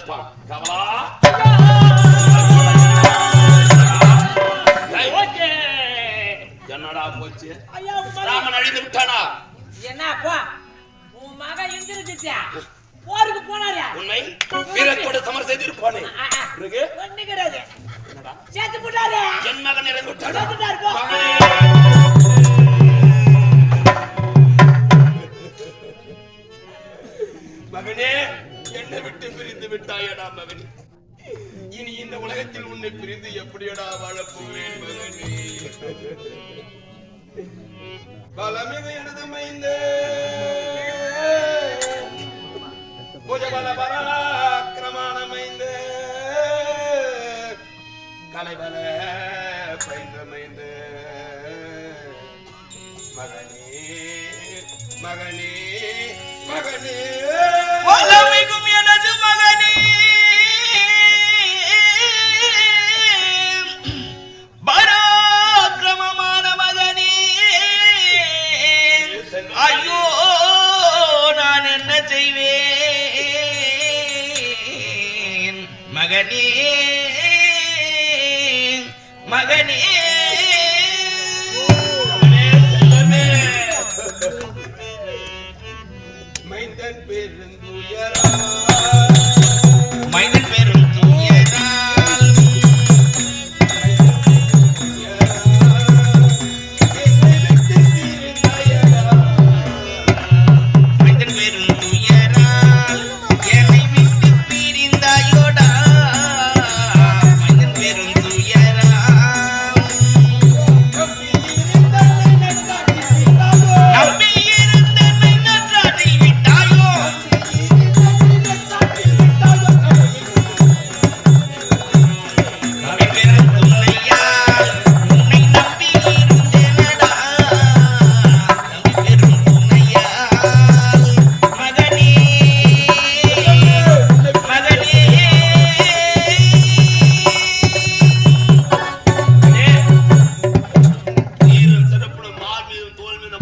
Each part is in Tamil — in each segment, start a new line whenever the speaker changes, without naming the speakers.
இருப்பான் கமலா என்னடா போச்சு? ராமன் அழிந்து விட்டானா?
என்னப்பா? உன் மகன் இருந்துச்சா போருக்கு போனாரா?
உண்மை வீரத்தோடு சமர் செய்திருப்பானே. பிறகு
ஒண்ணு கிடையாது சேர்த்து போட்டாரு.
என் மகன் இறந்து விட்டானா? மகனே மகனே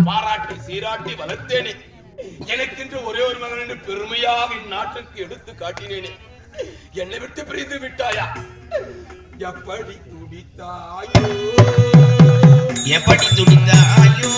பாராட்டி சீராட்டி வளர்த்தேனே. எனக்கென்று ஒரே ஒரு மகன் என்று பெருமையாக இந்நாட்டுக்கு எடுத்து காட்டினேனே. என்னை விட்டு பிரிந்து விட்டாயா? எப்படி துடித்தாயோ?
எப்படி துடித்தாயோ?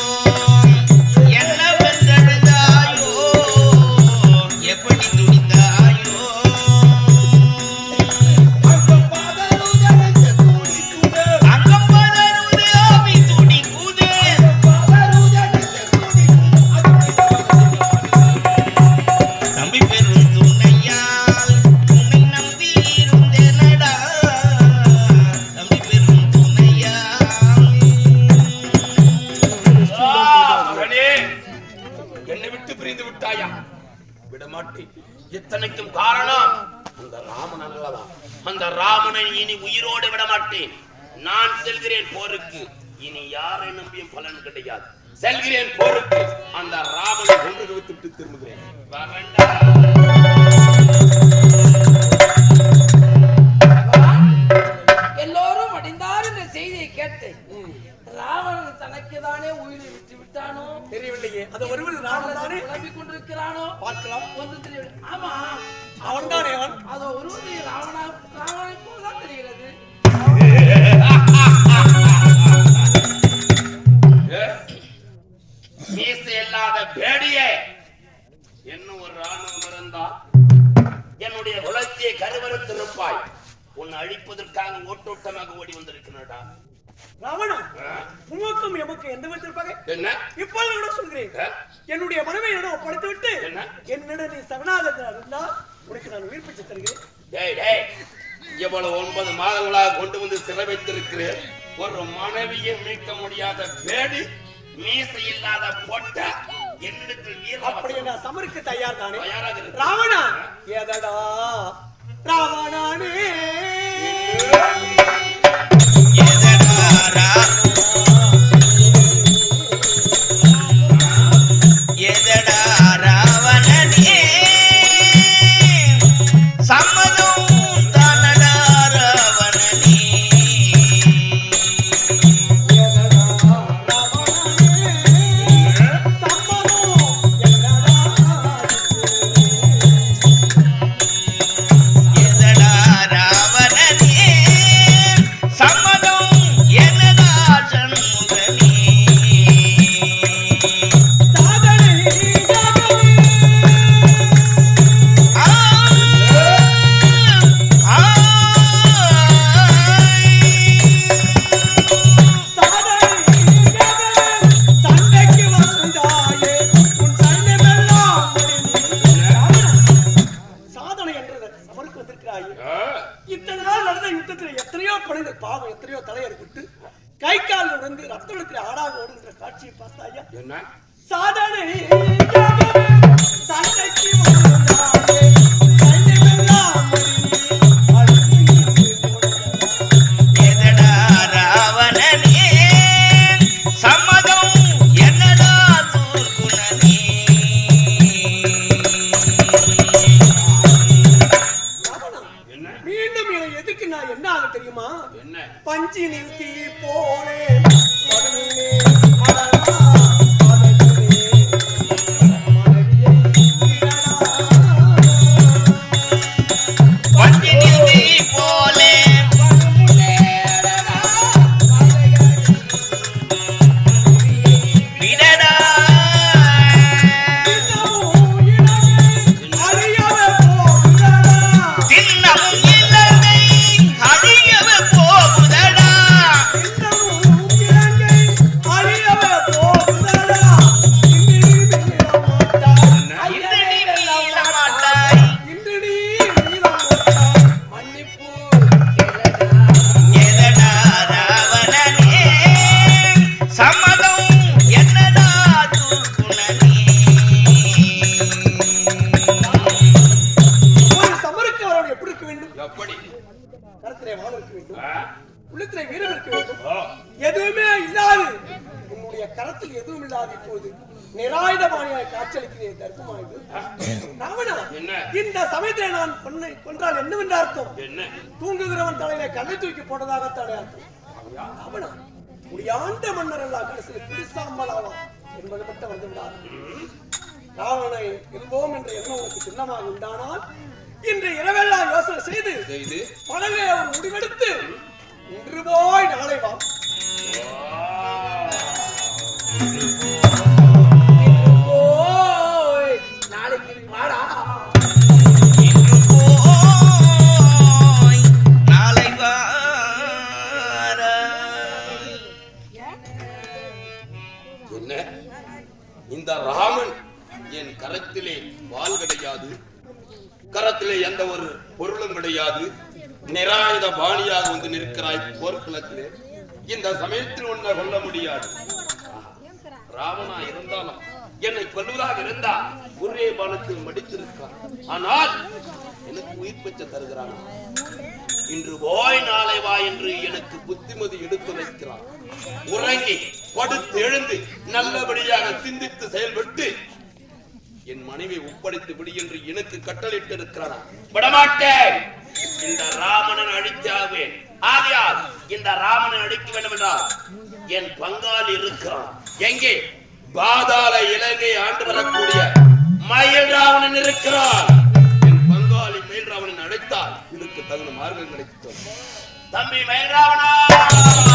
செல்கிறேன் போருக்கு. இனி யாரை நம்பியும் பலன் கிடையாது. செல்கிறேன் போருக்கு. அந்த ராமனை கொண்டு விட்டு திரும்புகிறேன். மீசை இல்லாத பேடியே. இன்னும் ஒரு ராணுவம் இருந்தா என்னுடைய குலத்தையை கருவறுத்திருப்பாய். உன்னை அழிப்பதற்காக ஓட்டோட்டமாக ஓடி வந்திருக்கிறடா.
ராவணா உமக்கும் எமக்கு எந்த விதத்திற்காக
என்ன?
இப்பொழுது கூட சொல்கிறேன்? என்னுடைய மனைவி என்னிடம் ஒப்படைத்து விட்டு
என்ன?
என்னிடம் நீ சரணாகத்தில் இருந்தால் உனக்கு நான் உயிர் பிச்சை தருகிறேன்.
டேய் டேய் இவ்வளவு ஒன்பது மாதங்களாக கொண்டு வந்து சிறை வைத்திருக்கிறேன் ஒரு மனைவியை மீட்க முடியாத பேடி மீசை இல்லாத பொட்ட என்னிடத்தில்
அப்படி நான் சமருக்கு தயார் தானே. ராவணா? எதடா? ராவணானே? கண்ணை தூக்கி போட்டதாகத்தானே அர்த்தம்? முடியாண்ட மன்னர் எல்லாம் கடைசியில் குடிசாம்பலாவான் என்பது மட்டும் வந்து விடாது ராவணனை என்போம் என்ற எண்ணம் உனக்கு சின்னமாக உண்டானால் இன்று இரவெல்லாம் யோசனை செய்து
செய்து
படலே ஒரு முடிவெடுத்து இன்று போய் நாளை வா
இந்த ராமன் என் கரத்திலே வாள் கிடையாது கரத்திலே எந்த ஒரு பொருளும் கிடையாது. நிராயுத பாணியாக வந்து நிற்கிறாய் போர்க்களத்திலே. இந்த சமயத்தில் உன்னை கொல்ல முடியாது. ராவணா இருந்தாலும் என்னை கொல்வதாக இருந்தா ஒரே பானத்தில் மடித்திருக்கான். ஆனால் எனக்கு உயிர் பெற்ற தருகிறான். இன்று வாய் நாளை வா என்று எனக்கு புத்திமதி எடுத்து வைக்கிறான் உறங்கி படுத்து எழுந்து நல்லபடியாக சிந்தித்து செயல்பட்டு என் மனைவி ஒப்படைத்து விடு என்று எனக்கு கட்டளையிட்டு இருக்கிறாராம் விடமாட்டேன். இந்த ராமனன் அழித்தாவேன் ஆகையால் இந்த ராமனை அழிக்க வேண்டும் என்றால் என் பங்காளி இருக்கிறான். எங்கே? பாதாள இலங்கை ஆண்டு வரக்கூடிய மயில் ராவணன் இருக்கிறான். என் பங்காளி மயில் ராவணன் அழைத்தால் தகுந்த மார்க்கம் கிடைத்தோம் தம்பி மயில்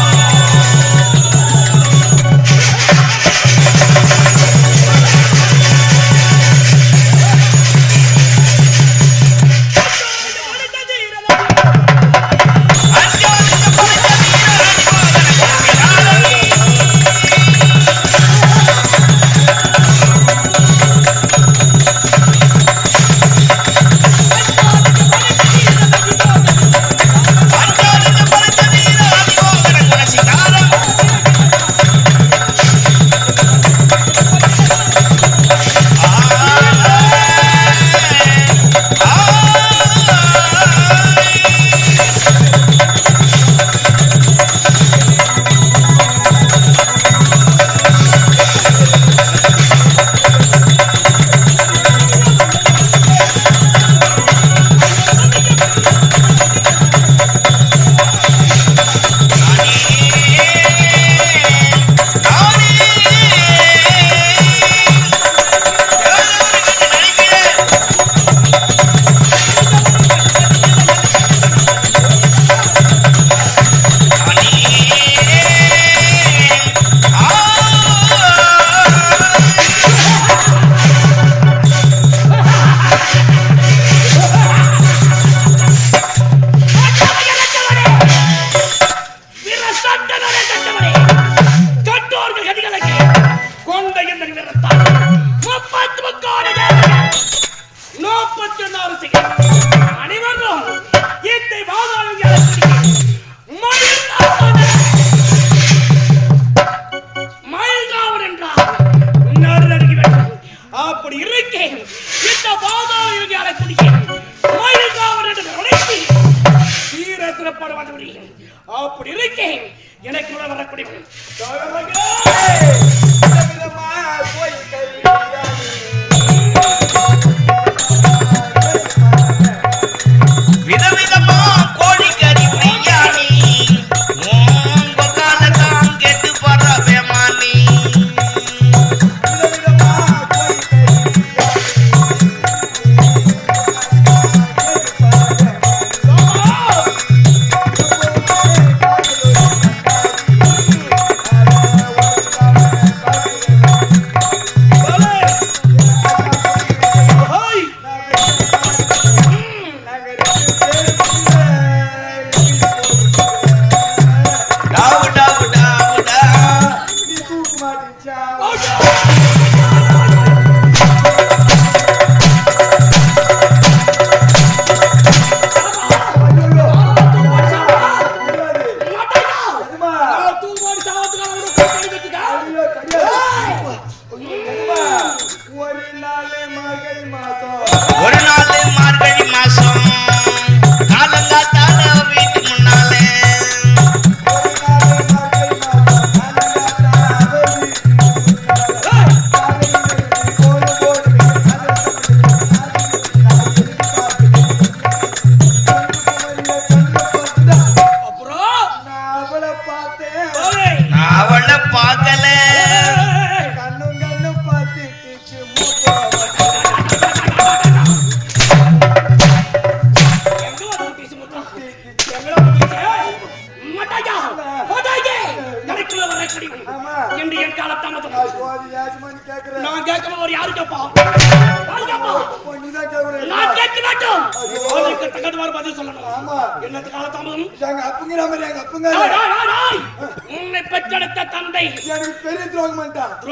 கொண்ட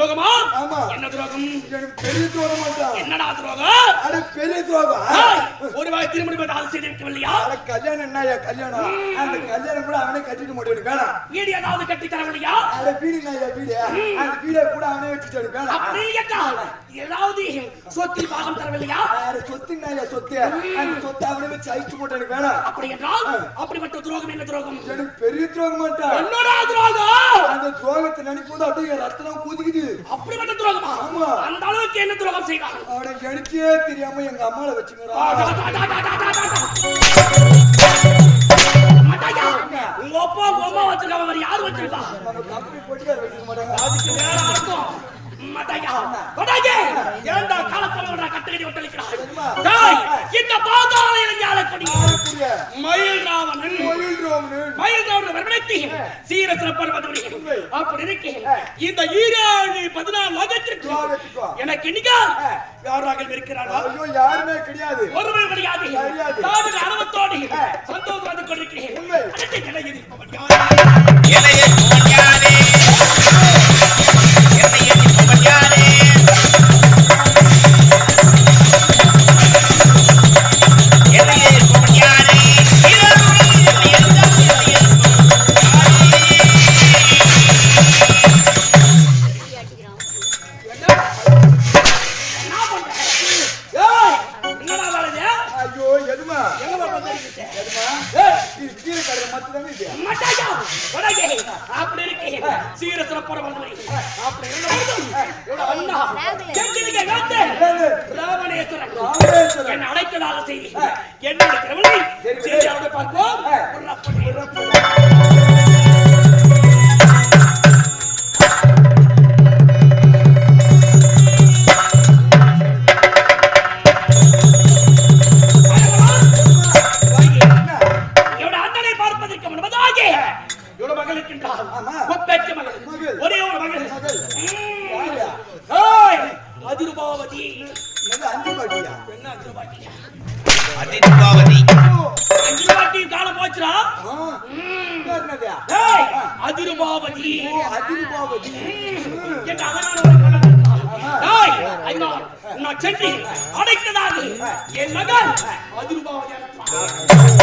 துரோகமா.
என்ன துரோகம்?
பெரிய துரோகம்
என்னடா துரோகம்?
அட பெரிய துரோகம்.
ஒரு வாய் திருமணம் பண்ண ஆள் செய்து வைக்கவில்லையா?
கல்யாணம் என்னய்யா கல்யாணம்? அந்த கல்யாணம் கூட அவனே கட்டிட்டு முடியும் வேணாம்.
வீடு ஏதாவது கட்டி தரவில்லையா?
அட வீடு என்னய்யா வீடு? அந்த வீடை கூட அவனே வச்சுட்டு வேணாம்.
அப்படி என்றால் ஏதாவது சொத்தில் பாகம் தரவில்லையா?
சொத்து என்னய்யா சொத்து? அந்த சொத்தை அவனே வச்சு அழிச்சு போட்டு வேணாம்.
அப்படி என்றால் அப்படிப்பட்ட துரோகம் என்ன துரோகம்?
எனக்கு பெரிய துரோகம் பண்ணிட்டான்
என்னடா துரோகம்?
அந்த துரோகத்தை நினைக்கும் போது அப்படியே ரத்தனம் குதிக்குது.
அப்படிப்பட்ட துரோகமா?
ஆமா.
அந்த அளவுக்கு என்ன துரோகம் செய்தான்
அவனை எனக்கே தெரியாம எங்க அம்மாவை.
மட்டாயா, உங்க அப்பா உங்க அம்மா வச்சிருக்காங்க வேற யார் வச்சிருக்கா
நம்ம கம்பெனி போட்டுக்கார வச்சுக்க மாட்டாங்க
அதுக்கு மேல அர்த்தம் ஒட்டளிக்கிறாய்? டேய், இந்த பாதாள இளைஞால கொடி?
ஆளக்கூடிய
மயில் ராவணன்
கோயில் ரோமனு
மயில் ராவணன் வரவழைத்து சீர சிறப்பான மதுரை அப்படி இருக்கு இந்த ஈராறு பதினாலு லோகத்திற்கு எனக்கு இன்னைக்கு யாராக இருக்கிறார்கள்?
ஐயோ யாருமே கிடையாது.
ஒருவர் கிடையாது. நான் அனுபவத்தோடு சந்தோஷம் வந்து கொண்டிருக்கிறேன். நான் சென்று அடைத்ததாக என் மகன் அதிர்வாக